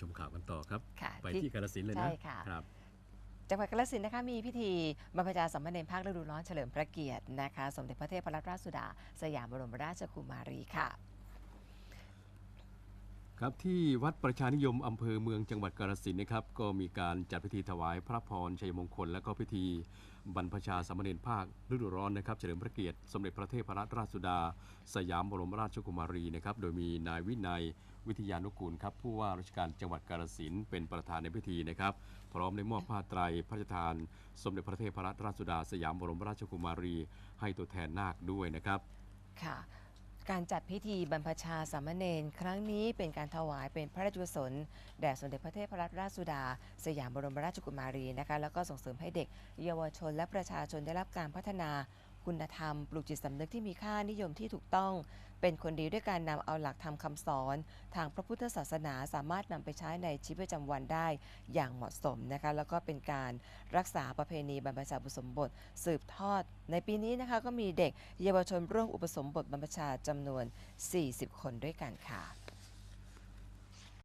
ชมข่าวกันต่อครับค่ะไปที่ที่กาฬสินธุ์เลยนะใช่ค่ะครับจังหวัดกาฬสินธุ์นะคะมีพิธีบรรพชาสามเณรภาคฤดูร้อนเฉลิมพระเกียรตินะคะสมเด็จพระเทพรัตนราชสุดา สยามบรมราชกุมารีค่ะครับที่วัดประชานิยมอำเภอเมืองจังหวัดกาฬสินธุ์นะครับก็มีการจัดพิธีถวายพระพรชัยมงคล และก็พิธีบรรพชาสามเณรภาคฤดูร้อนนะครับเฉลิมพระเกียรติสมเด็จพระเทพรัตนราชสุดา สยามบรมราชกุมารีนะครับโดยมีนายวินัย วิทยานุกูลครับผู้ว่าราชการจังหวัดกาฬสินธุ์เป็นประธานในพิธีนะครับ พร้อมได้มอบผ้าไตรพระราชทาน สมเด็จพระเทพรัตนราชสุดาสยามบรมราชกุมารี ให้ตัวแทนนาคด้วยนะครับ ค่ะ การจัดพิธีบรรพชาสามเณรครั้งนี้เป็นการถวายเป็นพระราชกุศลแด่สมเด็จพระเทพรัตนราชสุดา สยามบรมราชกุมารีนะคะแล้วก็ส่งเสริมให้เด็ก เยาวชนและประชาชนได้รับการพัฒนา คุณธรรม ปลูกจิตสำนึกที่มีค่านิยมที่ถูกต้อง เป็นคนดีด้วยการนำเอาหลักธรรมคำสอน ทางพระพุทธศาสนาสามารถนำไปใช้ในชีวิตประจำวันได้อย่างเหมาะสมนะคะ แล้วก็เป็นการรักษาประเพณีบรรพชาบุสมบท สืบทอด ในปีนี้นะคะก็มีเด็กเยาวชนร่วมอุปสมบทบรรพชาจำนวน 40 คนด้วยกันค่ะ